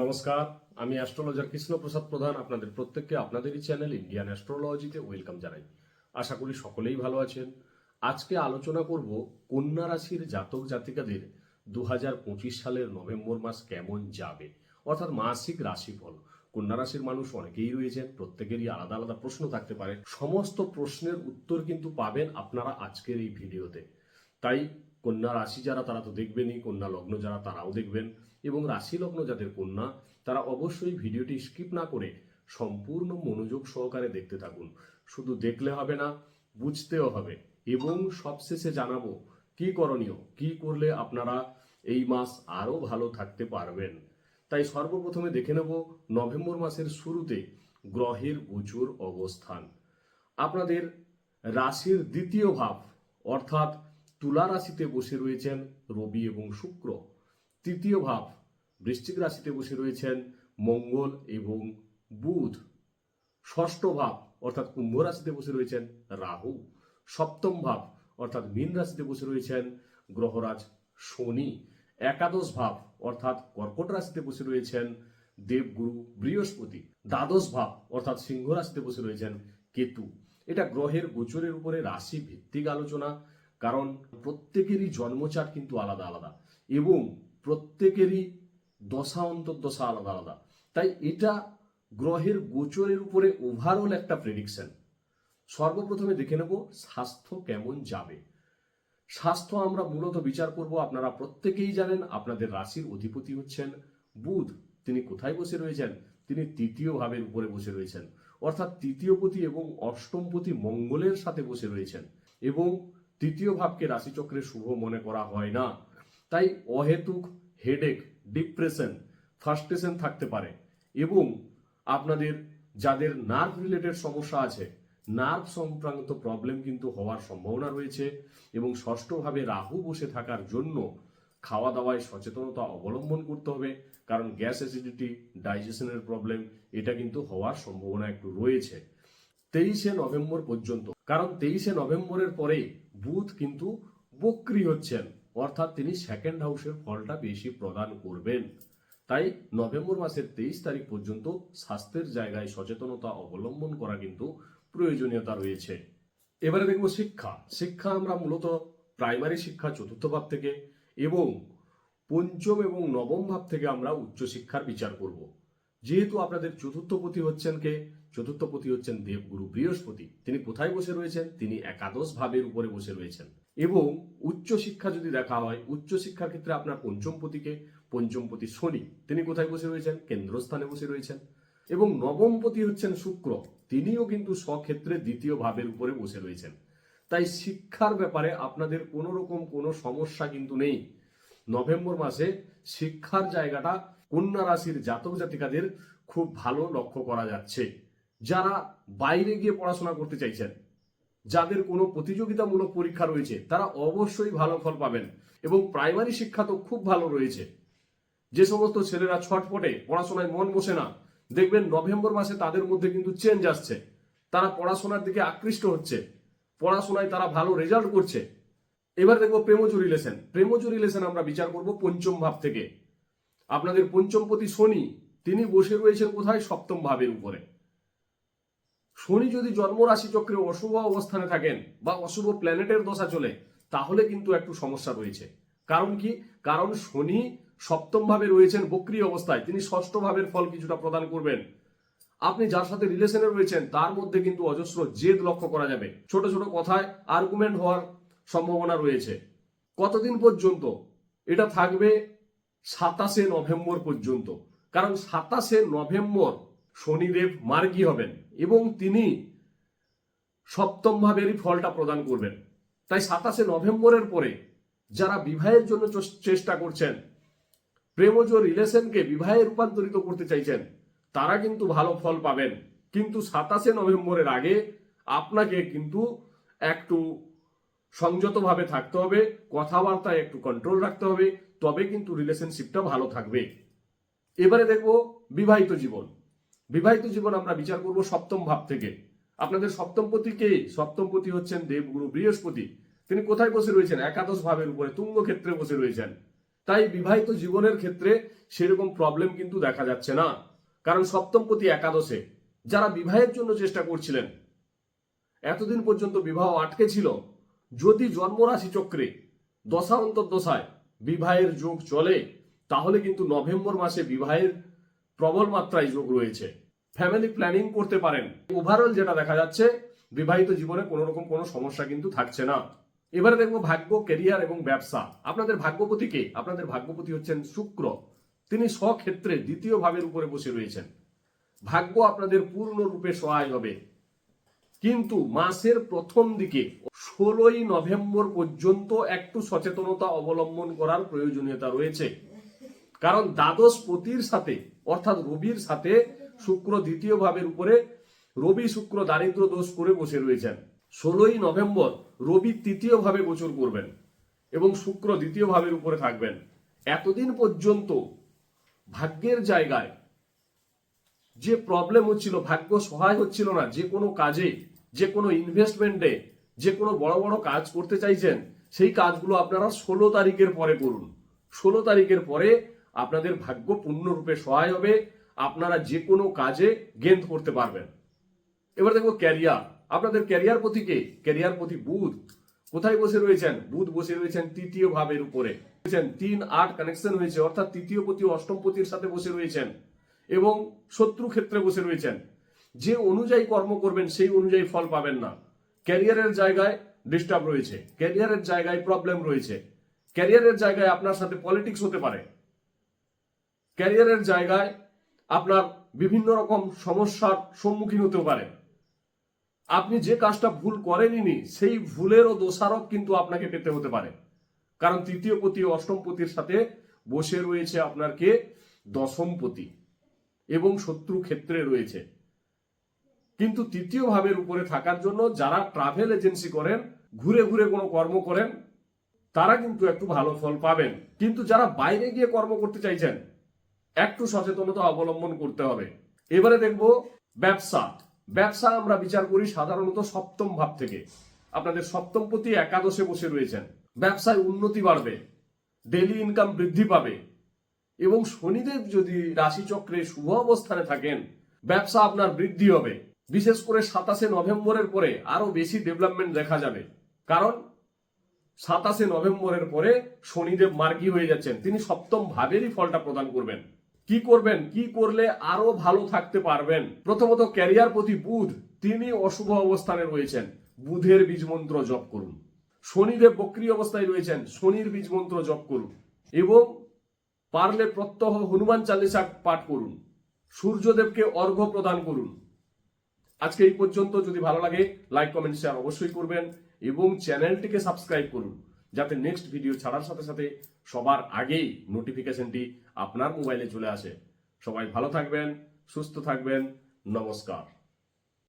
নমস্কার, আমি অ্যাস্ট্রোলজার কৃষ্ণপ্রসাদ প্রধান, আপনাদের প্রত্যেককে আপনাদেরই চ্যানেল ইন্ডিয়ান অ্যাস্ট্রোলজিতে ওয়েলকাম জানাই। আশা করি সকলেই ভালো আছেন। আজকে আলোচনা করব কন্যা রাশির জাতক জাতিকাদের দু হাজার পঁচিশ সালের নভেম্বর মাস কেমন যাবে, অর্থাৎ মাসিক রাশিফল। কন্যা রাশির মানুষ অনেকেই রয়েছেন, প্রত্যেকেরই আলাদা আলাদা প্রশ্ন থাকতে পারে। সমস্ত প্রশ্নের উত্তর কিন্তু পাবেন আপনারা আজকের এই ভিডিওতে। তাই কন্যা রাশি যারা, তারা তো দেখবেনই, কন্যা লগ্ন যারা, তারাও দেখবেন। এবং রাশি লগ্ন যাদের কন্যা, তারা অবশ্যই ভিডিওটি স্কিপ না করে সম্পূর্ণ মনোযোগ সহকারে দেখতে থাকুন। শুধু দেখলে হবে না, বুঝতেও হবে। এবং সবশেষে জানাব, কি করণীয়, কি করলে আপনারা এই মাস আরও ভালো থাকতে পারবেন? তাই সর্বপ্রথমে দেখে নেব নভেম্বর মাসের শুরুতে গ্রহের গোচর অবস্থান। আপনাদের রাশির দ্বিতীয় ভাব, অর্থাৎ তুলা রাশিতে বসে রয়েছেন রবি এবং শুক্র। তৃতীয় ভাব, বৃশ্চিক রাশিতে বসে রয়েছেন মঙ্গল এবং বুধ। ষষ্ঠ ভাব, অর্থাৎ কুম্ভ রাশিতে বসে রয়েছেন রাহু। সপ্তম ভাব, অর্থাৎ মীন রাশিতে বসে রয়েছেন গ্রহরাজ শনি। একাদশ ভাব, অর্থাৎ কর্কট রাশিতে বসে রয়েছেন দেবগুরু বৃহস্পতি। দ্বাদশ ভাব, অর্থাৎ সিংহ রাশিতে বসে রয়েছেন কেতু। এটা গ্রহের গোচরের উপরে রাশি ভিত্তিক আলোচনা, কারণ প্রত্যেকেরই জন্মচাট কিন্তু আলাদা আলাদা। এবং প্রত্যেকেরই দশা অন্তর্দশা আলাদা আলাদা। তাই এটা গ্রহের গোচরের উপরে ওভারঅল একটা প্রেডিকশন সর্বপ্রথমে দেখে নেব স্বাস্থ্য কেমন যাবে। স্বাস্থ্য আমরা মূলত বিচার করব, আপনারা প্রত্যেকেই জানেন, আপনাদের রাশির অধিপতি হচ্ছেন বুধ। তিনি কোথায় বসে রয়েছেন? তিনি তৃতীয় ভাবের উপরে বসে রয়েছেন। অর্থাৎ তৃতীয়পতি এবং অষ্টমপতি মঙ্গলের সাথে বসে রয়েছেন। এবং তৃতীয় ভাবকে রাশিচক্রে শুভ মনে করা হয় না। তাই অহেতুক হেডেক ডিপ্রেশন ফার্স্টেশন থাকতে পারে। এবং আপনাদের যাদের নার্ভ রিলেটেড সমস্যা আছে নার্ভ সংক্রান্ত প্রবলেম কিন্তু হওয়ার সম্ভাবনা রয়েছে এবং ষষ্ঠভাবে রাহু বসে থাকার জন্য খাওয়া দাওয়ায় সচেতনতা অবলম্বন করতে হবে, কারণ গ্যাস অ্যাসিডিটি ডাইজেশনের প্রবলেম এটা কিন্তু হওয়ার সম্ভাবনা একটু রয়েছে। তেইশে নভেম্বর পর্যন্ত, কারণ তেইশে নভেম্বরের পরে বুধ কিন্তু বক্রি হচ্ছেন। অর্থাৎ তিনি সেকেন্ড হাউসের ফলটা বেশি প্রদান করবেন। তাই নভেম্বর মাসের তেইশ তারিখ পর্যন্ত স্বাস্থ্যের জায়গায় সচেতনতা অবলম্বন করা কিন্তু প্রয়োজনীয়তা রয়েছে। এবারে দেখব শিক্ষা। শিক্ষা আমরা মূলত প্রাইমারি শিক্ষা, চতুর্থ ভাব থেকে এবং পঞ্চম এবং নবম ভাব থেকে আমরা উচ্চশিক্ষার বিচার করব। যেহেতু আপনাদের চতুর্থপতি হচ্ছেন কে? চতুর্থপতি হচ্ছেন দেবগুরু বৃহস্পতি। তিনি কোথায় বসে রয়েছেন? তিনি একাদশ ভাবের উপরে বসে রয়েছেন। এবং উচ্চশিক্ষা যদি দেখা হয় উচ্চশিক্ষার ক্ষেত্রে আপনার পঞ্চমপতিকে পঞ্চমপতি শনি, তিনি কোথায় বসে রয়েছেন? কেন্দ্রস্থানে বসে রয়েছেন। এবং নবমপতি হচ্ছেন শুক্র, তিনিও কিন্তু স্বক্ষেত্রে দ্বিতীয় ভাবের উপরে বসে রয়েছেন। তাই শিক্ষার ব্যাপারে আপনাদের কোনো রকম কোনো সমস্যা কিন্তু নেই। নভেম্বর মাসে শিক্ষার জায়গাটা কন্যা রাশির জাতক জাতিকাদের খুব ভালো লক্ষ্য করা যাচ্ছে। যারা বাইরে গিয়ে পড়াশোনা করতে চাইছেন যাদের কোনো প্রতিযোগিতামূলক পরীক্ষা রয়েছে, তারা অবশ্যই ভালো ফল পাবেন। এবং প্রাইমারি শিক্ষা তো খুব ভালো রয়েছে। যে সমস্ত ছেলেরা ছটফটে, পড়াশোনায় মন বসে না, দেখবেন নভেম্বর মাসে তাদের মধ্যে কিন্তু চেঞ্জ আসছে। তারা পড়াশোনার দিকে আকৃষ্ট হচ্ছে। পড়াশোনায় তারা ভালো রেজাল্ট করছে। এবার দেখব প্রেমজ রিলেশন। প্রেমজ রিলেশন আমরা বিচার করব পঞ্চম ভাব থেকে। আপনাদের পঞ্চমপতি শনি, তিনি বসে রয়েছেন কোথায়? সপ্তম ভাবের উপরে। শনি যদি জন্ম রাশি চক্রে অশুভ অবস্থানে থাকেন বা অশুভ প্ল্যানেটের দশা চলে, তাহলে কিন্তু একটু সমস্যা রয়েছে। কারণ কি? কারণ শনি সপ্তম ভাবে রয়েছেন বক্রি অবস্থায়। তিনি ষষ্ঠ ভাবের ফল কিছুটা প্রদান করবেন। আপনি যার সাথে রিলেশনে রয়েছেন, তার মধ্যে কিন্তু অজস্র জেদ লক্ষ্য করা যাবে। ছোট ছোট কথায় আর্গুমেন্ট হওয়ার সম্ভাবনা রয়েছে। কতদিন পর্যন্ত? এটা থাকবে সাতাশে নভেম্বর পর্যন্ত। কারণ সাতাশে নভেম্বর শনিদেব মার্গী হবেন এবং তিনি সপ্তম ভাবেরই ফলটা প্রদান করবেন। তাই সাতাশে নভেম্বরের পরে যারা বিবাহের জন্য চেষ্টা করছেন, প্রেমজ রিলেশনকে বিবাহে রূপান্তরিত করতে চাইছেন, তারা কিন্তু ভালো ফল পাবেন। কিন্তু সাতাশে নভেম্বরের আগে আপনাকে কিন্তু একটু সংযতভাবে থাকতে হবে কথাবার্তায় একটু কন্ট্রোল রাখতে হবে, তবে কিন্তু রিলেশনশিপটা ভালো থাকবে। এবারে দেখব বিবাহিত জীবন। বিবাহিত জীবন আমরা বিচার করব সপ্তম ভাব থেকে। আপনাদের সপ্তমপতি কে? সপ্তমপতি হচ্ছেন দেবগুরু বৃহস্পতি। তিনি কোথায় বসে রয়েছেন? একাদশ ভাবের উপরে তুঙ্গ ক্ষেত্রে বসে রয়েছেন। তাই বিবাহিত জীবনের ক্ষেত্রে সেরকম প্রবলেম কিন্তু দেখা যাচ্ছে না। কারণ সপ্তমপতি একাদশে, যারা বিবাহের জন্য চেষ্টা করছিলেন, এতদিন পর্যন্ত বিবাহ আটকে ছিল, যদি জন্মরাশি চক্রে, দশা অন্তর্দশায় বিবাহের যোগ চলে, তাহলে কিন্তু নভেম্বর মাসে বিবাহের প্রবল মাত্রায় যোগ রয়েছে। ফ্যামিলি প্ল্যানিং করতে পারেন। ওভারঅল যেটা দেখা যাচ্ছে, বিবাহিত জীবনে কোনো রকম কোনো সমস্যা কিন্তু থাকছে না। এবারে দেখব ভাগ্য কেরিয়ার এবং ব্যবসা। আপনাদের ভাগ্যপতি কে? আপনাদের ভাগ্যপতি হচ্ছেন শুক্র। তিনি স্বক্ষেত্রে দ্বিতীয় ভাবের উপরে বসে রয়েছেন। ভাগ্য আপনাদের পূর্ণরূপে সহায় হবে। কিন্তু মাসের প্রথম দিকে ষোলোই নভেম্বর পর্যন্ত একটু সচেতনতা অবলম্বন করার প্রয়োজনীয়তা রয়েছে। কারণ দ্বাদশ পতির সাথে, অর্থাৎ রবির সাথে শুক্র দ্বিতীয় ভাবের উপরে রবি শুক্র দারিদ্র দোষ করে বসে রয়েছেন। ষোলোই নভেম্বর রবি তৃতীয় ভাবে গোচর করবেন এবং শুক্র দ্বিতীয় ভাবের উপরে থাকবেন। এতদিন পর্যন্ত ভাগ্যের জায়গায় যে প্রবলেম হচ্ছিল, ভাগ্য সহায় হচ্ছিল না, যে কোনো কাজে, যে কোনো ইনভেস্টমেন্টে যে কোনো বড় বড় কাজ করতে চাইছেন, সেই কাজগুলো আপনারা ষোলো তারিখের পরে করুন। ষোলো তারিখের পরে আপনাদের ভাগ্য পূর্ণরূপে সহায় হবে। আপনারা যে কোনো কাজে গেন্দ করতে পারবেন। এবার দেখব ক্যারিয়ার। আপনাদের ক্যারিয়ার প্রতি কে? ক্যারিয়ার প্রতি বুধ। কোথায় বসে রয়েছেন? বুধ বসে রয়েছেন তৃতীয় ভাবের উপরে। তিন আট কানেকশন হয়েছে, অর্থাৎ তৃতীয় পতি, অষ্টম পতির সাথে বসে রয়েছেন এবং শত্রু ক্ষেত্রে বসে রয়েছেন। যে অনুযায়ী কর্ম করবেন, সেই অনুযায়ী ফল পাবেন না। ক্যারিয়ারের জায়গায় ডিস্টার্ব রয়েছে। ক্যারিয়ারের জায়গায় প্রবলেম রয়েছে। ক্যারিয়ারের জায়গায় আপনার সাথে পলিটিক্স হতে পারে। ক্যারিয়ারের জায়গায় আপনার বিভিন্ন রকম সমস্যার সম্মুখীন হতে পারে। আপনি যে কাজটা ভুল করেননি, সেই ভুলেরও দোষারোপ কিন্তু আপনাকে পেতে হতে পারে। কারণ তৃতীয় পতি অষ্টম পতির সাথে বসে রয়েছে আপনার কে? দশম পতি এবং শত্রু ক্ষেত্রে রয়েছে। কিন্তু তৃতীয় ভাবের উপরে থাকার জন্য যারা ট্রাভেল এজেন্সি করেন, ঘুরে ঘুরে কোনো কর্ম করেন, তারা কিন্তু একটু ভালো ফল পাবেন। কিন্তু যারা বাইরে গিয়ে কর্ম করতে চাইছেন একটু সচেতনতা অবলম্বন করতে হবে। এবারে দেখব ব্যবসা। ব্যবসা আমরা বিচার করি সাধারণত সপ্তম ভাব থেকে। আপনাদের সপ্তম প্রতি একাদশে বসে রয়েছেন। ব্যবসায় উন্নতি বাড়বে ডেলি ইনকাম বৃদ্ধি পাবে এবং শনিদেব যদি রাশিচক্রে শুভ অবস্থানে থাকেন, ব্যবসা আপনার বৃদ্ধি হবে। বিশেষ করে সাতাশে নভেম্বরের পরে আরও বেশি ডেভেলপমেন্ট দেখা যাবে। কারণ সাতাশে নভেম্বরের পরে শনিদেব মার্গী হয়ে যাচ্ছেন। তিনি সপ্তম ভাবেরই ফলটা প্রদান করবেন। কি করবেন, কি করলে আরও ভালো থাকতে পারবেন? প্রথমত ক্যারিয়ার প্রতি বুধ, তিনি অশুভ অবস্থানে রয়েছেন। বুধের বীজ মন্ত্র জপ করুন। শনিদেব বক্রী অবস্থায় রয়েছেন, শনির বীজ মন্ত্র জপ করুন। এবং পারলে প্রত্যহ হনুমান চালিসা পাঠ করুন। সূর্যদেবকে অর্ঘ্য প্রদান করুন। আজকে এই পর্যন্ত, যদি ভালো লাগে, লাইক, কমেন্ট, শেয়ার অবশ্যই করবেন এবং চ্যানেলটিকে সাবস্ক্রাইব করুন, যাতে নেক্সট ভিডিও ছাড়ার সাথে সাথে সবার আগেই নোটিফিকেশনটি আপনার মোবাইলে চলে আসে। সবাই ভালো থাকবেন সুস্থ থাকবেন। নমস্কার।